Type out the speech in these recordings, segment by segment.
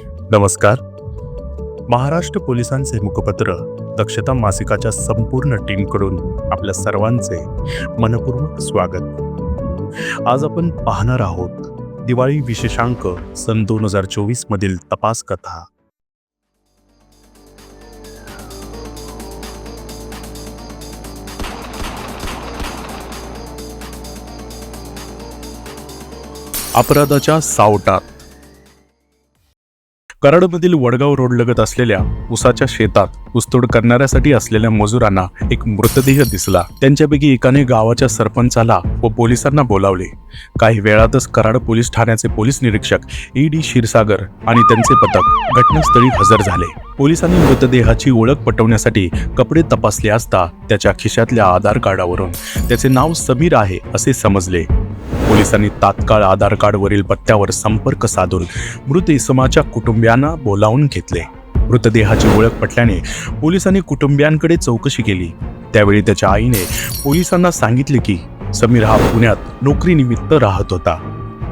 नमस्कार. महाराष्ट्र पोलिसांचे मुखपत्र दक्षता मासिकाच्या संपूर्ण टीमकडून आपल्या सर्वांचे मनपूर्वक स्वागत. आज आपण पाहणार आहोत दिवाळी विशेषांक सन दोन हजार चोवीस मधील तपास कथा. अपराधाच्या सावटात कराडमधील वडगाव रोड लगत असलेल्या उसाच्या शेतात ऊसतोड करणाऱ्यासाठी असलेल्या मजुरांना एक मृतदेह दिसला. त्यांच्यापैकी एकाने गावाच्या सरपंचाला व पोलिसांना बोलावले. काही वेळातच कराड पोलीस ठाण्याचे पोलीस निरीक्षक ई डी क्षीरसागर आणि त्यांचे पथक घटनास्थळी हजर झाले. पोलिसांनी मृतदेहाची ओळख पटवण्यासाठी कपडे तपासले असता त्याच्या खिशातल्या आधार कार्डावरून त्याचे नाव समीर आहे असे समजले. पोलिसांनी तात्काळ आधार कार्डवरील पत्त्यावर संपर्क साधून मृत इसमाच्या कुटुंबियांना बोलावून घेतले. मृतदेहाची ओळख पटल्याने पोलिसांनी कुटुंबियांकडे चौकशी केली. त्यावेळी त्याच्या आईने पोलिसांना सांगितले की समीर हा पुण्यात नोकरीनिमित्त राहत होता.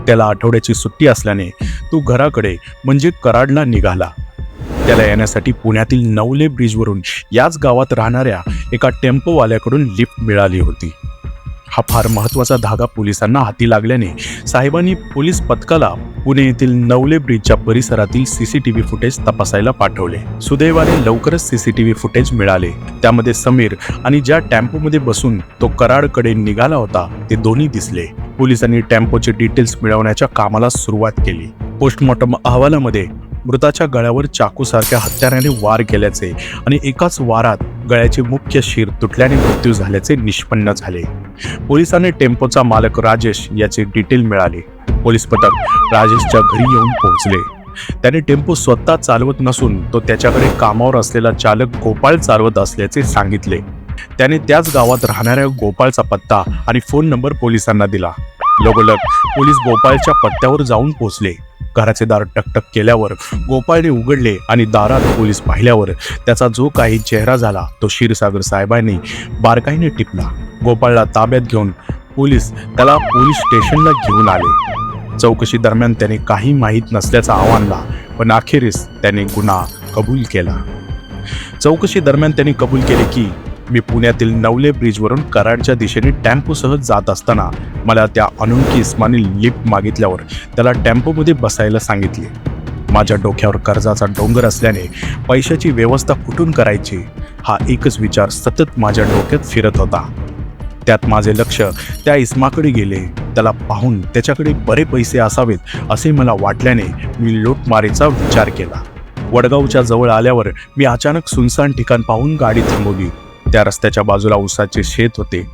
त्याला आठवड्याची सुट्टी असल्याने तो घराकडे म्हणजे कराडला निघाला. त्याला येण्यासाठी पुण्यातील नवले ब्रिजवरून याच गावात राहणाऱ्या एका टेम्पोवाल्याकडून लिफ्ट मिळाली होती. हा फार महत्त्वाचा धागा पोलिसांना हाती लागल्याने साहेबांनी पोलीस पथकाला पुणे येथील नवले ब्रिजच्या परिसरातील सीसीटीव्ही फुटेज तपासायला पाठवले. सुदैवाने लवकरच सीसीटीव्ही फुटेज मिळाले. त्यामध्ये समीर आणि ज्या टेम्पोमध्ये बसून तो कराडकडे निघाला होता ते दोन्ही दिसले. पोलिसांनी टेम्पोचे डिटेल्स मिळवण्याच्या कामाला सुरुवात केली. पोस्टमॉर्टम अहवालामध्ये मृताच्या गळ्यावर चाकूसारख्या हत्याराने वार केल्याचे आणि एकाच वारात गळ्याचे मुख्य शिर तुटल्याने मृत्यू झाल्याचे निष्पन्न झाले. पोलिसांनी टेम्पोचा मालक राजेश याचे डिटेल मिळाले. पोलीस पथक राजेशच्या घरी येऊन पोहोचले. त्याने टेम्पो स्वतः चालवत नसून तो त्याच्याकडे कामावर असलेला चालक गोपाळ चालवत असल्याचे सांगितले. त्याने त्याच गावात राहणाऱ्या गोपाळचा पत्ता आणि फोन नंबर पोलिसांना दिला. लगोलग पोलीस गोपाळच्या पत्त्यावर जाऊन पोहोचले. घराचे दार टकटक केल्यावर गोपाळने उघडले आणि दारात पोलीस पाहिल्यावर त्याचा जो काही चेहरा झाला तो क्षीरसागर साहेबांनी बारकाईने टिपला. गोपाळला ताब्यात घेऊन पोलीस त्याला पोलीस स्टेशनला घेऊन आले. चौकशी दरम्यान त्याने काही माहीत नसल्याचा आव्हानला पण अखेरीस त्याने गुन्हा कबूल केला. चौकशी दरम्यान त्यांनी कबूल केले की मी पुण्यातील नवले ब्रिजवरून कराडच्या दिशेने टेम्पोसह जात असताना मला त्या अनोळखी इस्माने लिफ्ट मागितल्यावर त्याला टेम्पोमध्ये बसायला सांगितले. माझ्या डोक्यावर कर्जाचा डोंगर असल्याने पैशाची व्यवस्था कुठून करायची? हा एकच विचार सतत माझ्या डोक्यात फिरत होता. त्यात माझे लक्ष त्या इस्माकडे गेले. त्याला पाहून त्याच्याकडे बरे पैसे असावेत असे मला वाटल्याने मी लूटमारीचा विचार केला. वडगावच्या जवळ आल्यावर मी अचानक सुनसान ठिकाण पाहून गाडी थांबवली. त्या रस्त्याच्या बाजूला उसाचे शेत होते.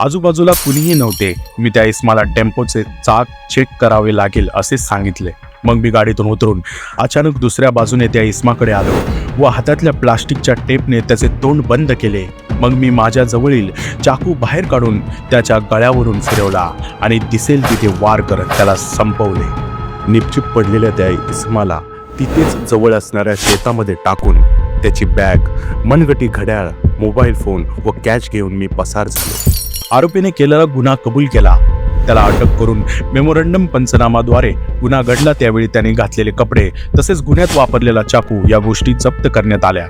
आजूबाजूला कुणीही नव्हते. मी त्या इस्माला टेम्पोचे चाक चेक करावे लागेल असे सांगितले. मग मी गाडीतून उतरून अचानक दुसऱ्या बाजूने त्या इस्माकडे आलो व हातातल्या प्लास्टिकच्या टेपने त्याचे तोंड बंद केले. मग मी माझ्या जवळील चाकू बाहेर काढून त्याच्या गळ्यावरून फिरवला आणि दिसेल तिथे वार करत त्याला संपवले. निपचिप पडलेल्या त्या इस्माला तिथेच जवळ असणाऱ्या शेतामध्ये टाकून त्याची बॅग मनगटी घड्याळ मोबाईल फोन व कॅच घेऊन मी पसार झालो. आरोपीने केलेला गुन्हा कबूल केला. त्याला अटक करून मेमोरंडम पंचनामाद्वारे गुन्हा घडला. त्यावेळी त्याने घातलेले कपडे तसेच गुन्ह्यात वापरलेला चाकू या गोष्टी जप्त करण्यात आल्या.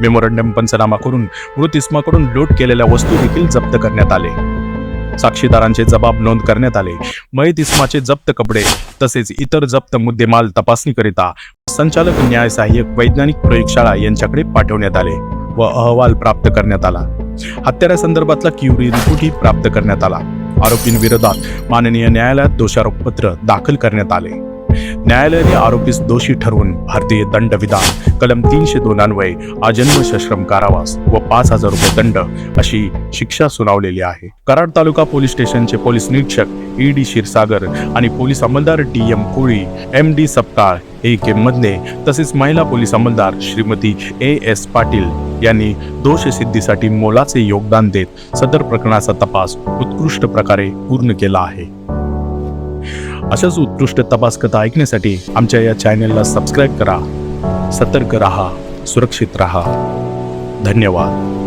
मेमोरंडम पंचनामा करून मृत इस्माकडून लूट केलेल्या वस्तू देखील जप्त करण्यात आले. साक्षीदारांचे जबाब नोंद करण्यात आले. मयत इस्माचे जप्त कपडे तसेच इतर जप्त मुद्देमाल तपासणीकरिता संचालक न्याय सहाय्यक वैज्ञानिक प्रयोगशाळा यांच्याकडे पाठवण्यात आले व अहवाल प्राप्त करण्यात आला. हत्यारासंदर्भातला क्युरी रिपोर्टही प्राप्त करण्यात आला. आरोपींविरोधात माननीय न्यायालयात दोषारोपपत्र दाखल करण्यात आले. न्यायालयाने आरोपीस दोषी ठरवून भारतीय दंड विधान कलम तीनशे दोन अन्वये आजन्म सश्रम कारावास व पाच हजार रुपये दंड अशी शिक्षा सुनावलेली आहे. कराड तालुका पोलीस स्टेशनचे पोलीस निरीक्षक ई डी क्षीरसागर आणि police अंमलदार T M Koli M D Sapkal A K Madhane तसेच महिला पोलीस अंमलदार श्रीमती ए एस पाटील यांनी दोषसिद्धीसाठी मोलाचे योगदान देत सदर प्रकरणाचा तपास उत्कृष्ट प्रकारे पूर्ण केला आहे. अशाच उत्कृष्ट तपास कथा ऐकण्यासाठी आमच्या या चॅनेलला सबस्क्राईब करा. सतर्क राहा सुरक्षित राहा. धन्यवाद.